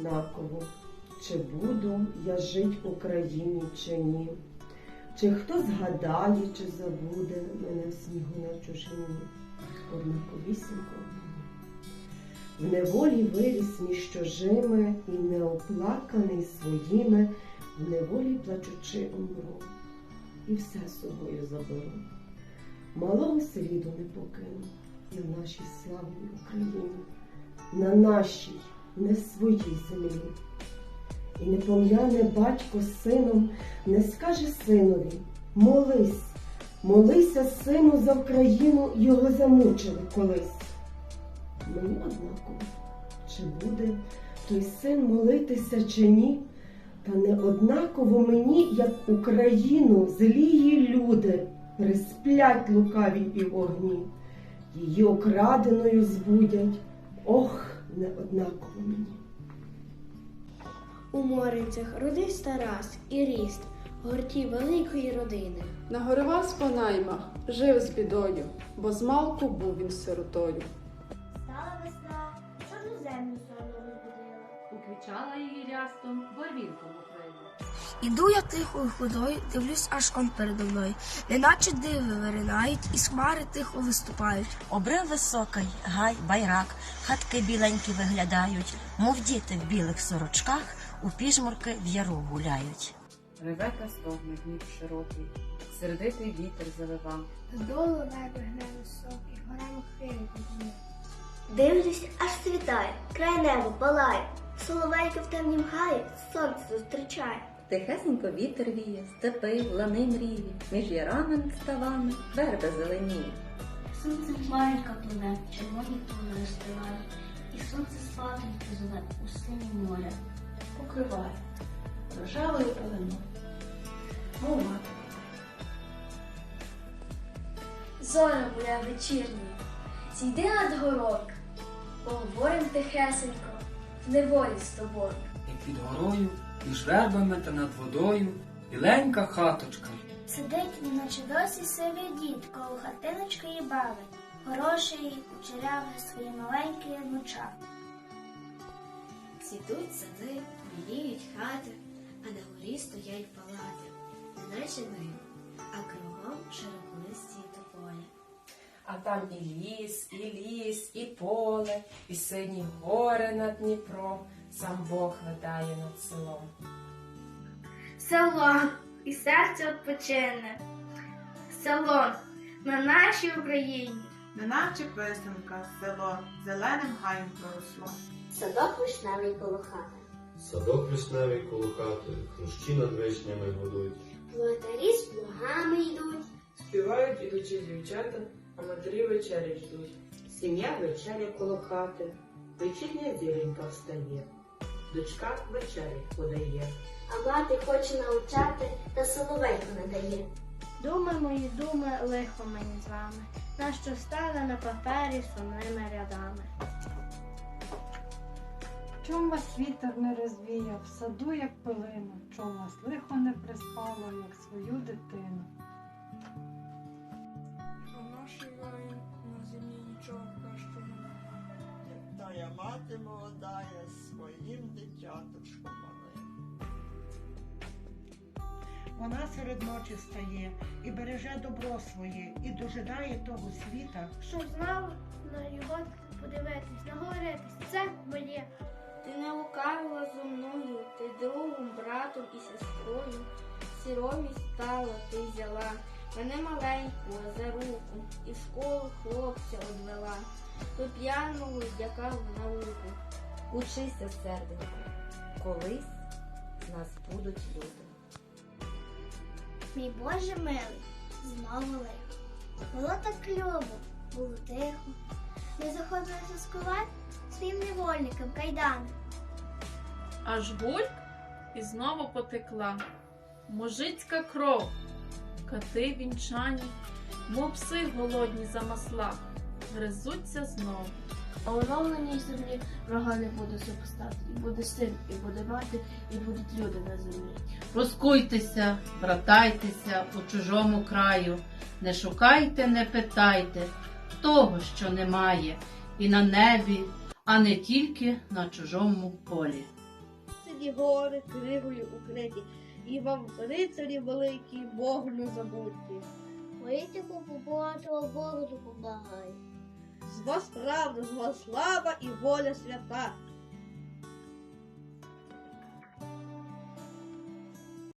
знаково, чи буду я жить в Україні, чи ні. Чи хто згадає, чи забуде мене в снігу на чужині, однаковісінько. В неволі виріс між чужими і неоплаканий своїми, в неволі плачучи умру, і все собою заберу. Малого сліду не покину на нашій славній Україні, на нашій, не в своїй землі. І не пом'яне батько з сином, не скаже синові, молись, молися, сину, за Україну, його замучили колись. Мені однаково, чи буде той син молитися чи ні, та не однаково мені, як Україну, злії люди присплять лукаві і вогні, її окраденою збудять, ох, не однаково мені. У Моринцях родився Тарас і ріст, горті великої родини. Нагорував по наймах, жив з бідою, бо змалку був він сиротою. Стала весна, чорну землю сонно розбудила. Уквічала її рястом, барвінком. Іду я тихою ходою, дивлюсь, аж он передо мною, неначе диви виринають, і з хмари тихо виступають. Обрив високий, гай, байрак, хатки біленькі виглядають, мов діти в білих сорочках, у піжмурки в яру гуляють. Реве та стогне гнів широкий, сердитий вітер завива. Здолу небо гне високий, горами хвилі підніме. Дивлюсь, аж світає, край неба палає, соловейка в темнім гаї сонце зустрічає. Тихесенько вітер віє, степи, лани мріє, між ярами над ставами верби зеленіє. Сонце хмаренька плине, червоні туни розстилають, і сонце спатоньки зове у синє море. покриває рожевою пеленою, мов мати. Зоря буля вечірня, зійди над горок, поговорим тихесенько, в неволі з тобою. І під горою, між вербами та над водою, біленька хаточка. Сидить, неначе досі сивий дід, коло хатиночки і бавить. Хороший і кучерявий свої маленькі внуча. Цвітуть сади, біліють хати, а на горі стоять палати, неначе ми, а кругом широколисті. А там і ліс, і ліс, і поле, і сині гори над Дніпром, сам Бог летає над селом. Село і серце відпочине. Село на нашій Україні. Неначе писанка, село зеленим гаєм проросло. Садок вишневий коло хати. Садок вишневий коло хати, хрущі над вишнями годуть. Плотарі з плугами йдуть. Співають ідучі дівчата, а матері вечері ждуть. Сім'я вечеря коло хати, вечірня зіленька встає, дочка вечері подає. А мати хоче навчати, та соловейку не дає. Думи мої думи, лихо мені з вами. Нащо стали на папері сумними рядами. Чом вас вітер не розвіяв, в саду, як пилина, чом вас лихо не приспало, як свою дитину. Мати молодая своїм дитяточком малим. Вона серед ночі стає і береже добро своє, і дожидає того світа, Щоб знав на його подивитись, наговоритись, це моє. Ти не лукавила зо мною, ти другом, братом і сестрою. Сіромість стала, ти взяла мене маленького за руку і в школу хлопця одвела. До п'яного дяка в науку. Учися, серденько, колись з нас будуть люди. Мій Боже милий, знову лихо. Було так любо, було тихо. Ми заходили заскувати своїм невольникам кайдани. Аж гульк і знову потекла. Мужицька кров, кати вінчані, мов пси голодні за масла, гризуться знову. А у оновленій землі врага не буде супостати. І буде син, і буде мати, і будуть люди на землі. Розкуйтеся, братайтеся у чужому краю, не шукайте, не питайте того, що немає, і на небі, а не тільки на чужому полі. Звісні гори кригою укриті, і вам рицарі великі, Богу не забудьте. Політику побагато Богу допомагає. З вас правда, з вас слава і воля свята.